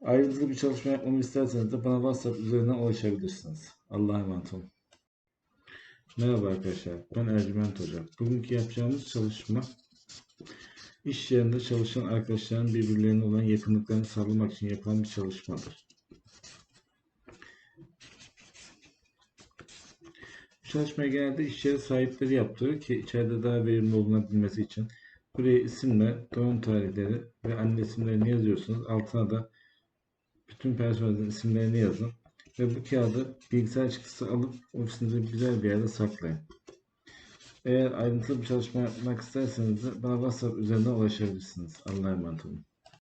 Ayrıntılı bir çalışma yapmamı isterseniz de bana WhatsApp üzerinden ulaşabilirsiniz. Allah'a emanet olun. Merhaba arkadaşlar, ben Ercüment Hoca. Bugünkü yapacağımız çalışma, iş yerinde çalışan arkadaşların birbirlerine olan yakınlıklarını sağlamak için yapılan bir çalışmadır. Bu çalışmayı genelde iş yeri sahipleri yaptırır ki içeride daha verimli olunabilmesi için buraya isimler, doğum tarihleri ve anne isimlerini yazıyorsunuz. Altına da bütün personelin isimlerini yazın ve bu kağıdı bilgisayar çıktısı alıp ofisinizde güzel bir yerde saklayın. Eğer ayrıntılı bir çalışma yapmak isterseniz de bana WhatsApp üzerinden ulaşabilirsiniz. Allah'a emanet olun.